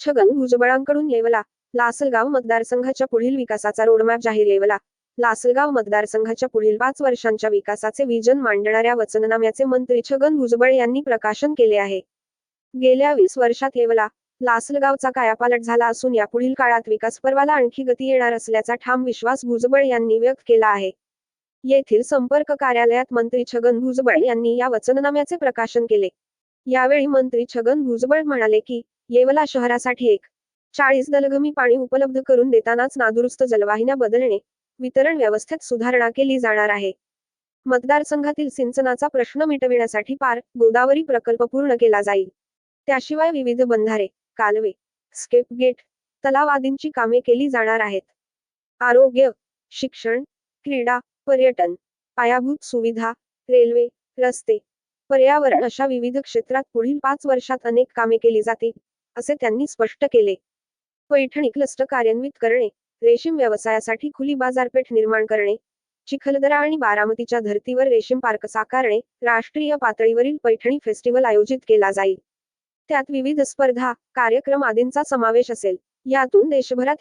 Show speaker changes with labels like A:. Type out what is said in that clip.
A: छगन भुजबळांकडून येवला. लासलगाव मतदारसंघाच्या पुढील विकासाचा रोडमॅप जाहीर येवला. लासलगाव मतदारसंघाच्या पुढील पाच वर्षांच्या विकासाचे विजन मांडणाऱ्या वचननाम्याचे मंत्री छगन भुजबळ यांनी प्रकाशन केले आहे. गेल्या वीस वर्षात येवला. लासलगावचा कायापालट झाला असून यापुढील काळात विकास पर्वाला आणखी गती येणार असल्याचा ठाम विश्वास भुजबळ यांनी व्यक्त केला आहे. येथील संपर्क कार्यालयात मंत्री छगन भुजबळ यांनी या वचननाम्याचे प्रकाशन केले. यावेळी मंत्री छगन भुजबळ म्हणाले की येवला शहरासाठी एक. चाळीस दलगमी पाणी उपलब्ध करून देतानाच नादुरुस्त जलवाहिन्या बदलणे वितरण व्यवस्थेत सुधारणा केली जाणार आहे. मतदारसंघातील सिंचनाचा प्रश्न मिटविण्यासाठी पार गोदावरी प्रकल्प पूर्ण केला जाईल. त्याशिवाय विविध बंधारे कालवे स्केप गेट तलाव आदींची कामे केली जाणार आहेत. आरोग्य शिक्षण क्रीडा पर्यटन पायाभूत सुविधा रेल्वे रस्ते पर्यावरण अशा विविध क्षेत्रात पुढील पाच वर्षात अनेक कामे केली जातील. असे त्यांनी स्पष्ट केले. पैठणी क्लस्टर कार्यान्वित करणे रेशीम व्यवसायासाठी खुली बाजारपेठ निर्माण करणे चिखलदरा आणि बारामतीच्या धर्तीवर रेशीम पार्क साकारणे राष्ट्रीय पातळीवरील पैठणी फेस्टिवल आयोजित केला जाईल. त्यात विविध स्पर्धा कार्यक्रम आदींचा समावेश असेल. यातून देशभरात